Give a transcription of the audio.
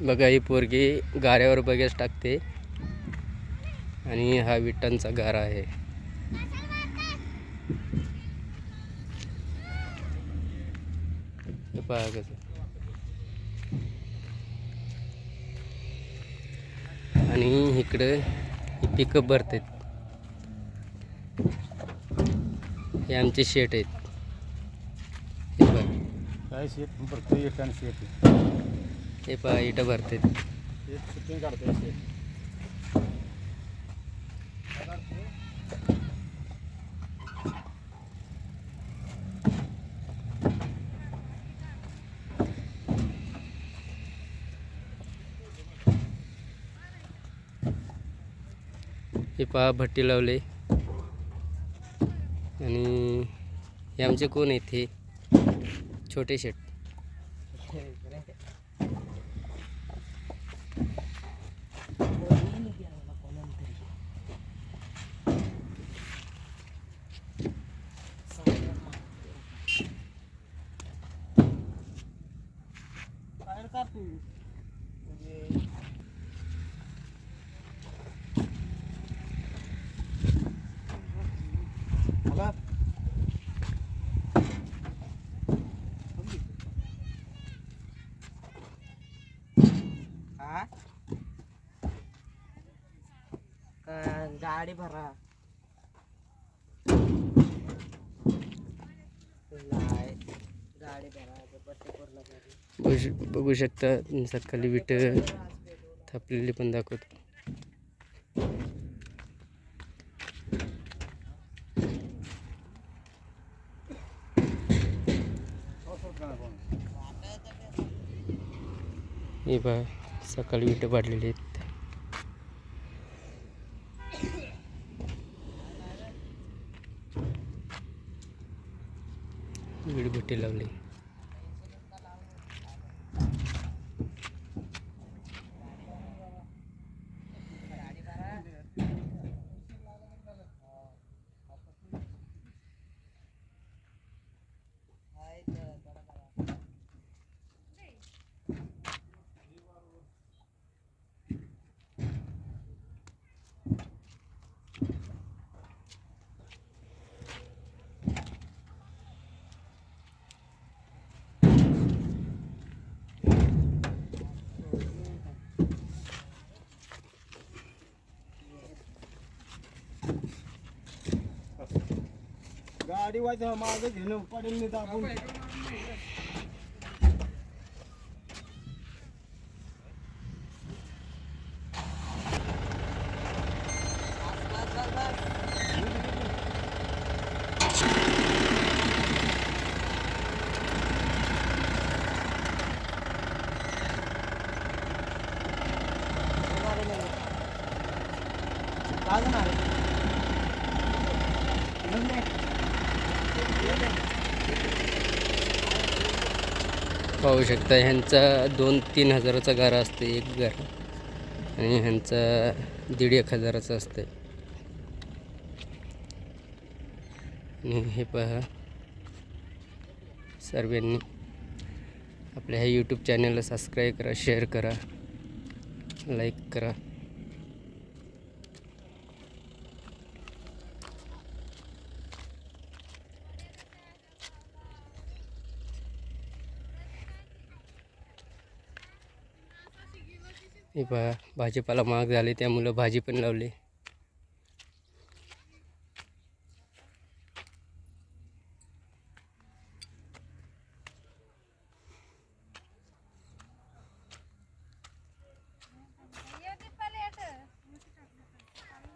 बघा ही पोरगी गाऱ्यावर बगेच टाकते. आणि हा विटांचा गारा आहे. पहा कसं. आणि इकडं ही पिकअप भरतात. हे आमचे शेट आहेत. हे पहा काय शेत फक्त हे पहा इटं भरते हे पहा भट्टी लावले. आणि हे आमचे कोण आहेत हे? छोटे शेट. बघा हा का- गाडी भरा बघू श- बघू शकता सकाळी विट थापलेली पण दाखवतो. हे बा सकाळी विट पाडलेली आहेत. विडभट्टी लावली. ગાડી હોય તો અમારે ઘીનો પડી નહીં તાપું Gracias. पाहू शकता ह्यांचा दोन तीन हजाराचा गारा असते एक गारा. आणि ह्यांचा दीड एक हजाराचा असते आणि हे पहा सर्वांनी आपल्या ह्या यूट्यूब चॅनलला सबस्क्राईब करा शेअर करा लाईक करा. हे पहा भाजीपाला महाग झाले त्यामुळं भाजी पण लावली.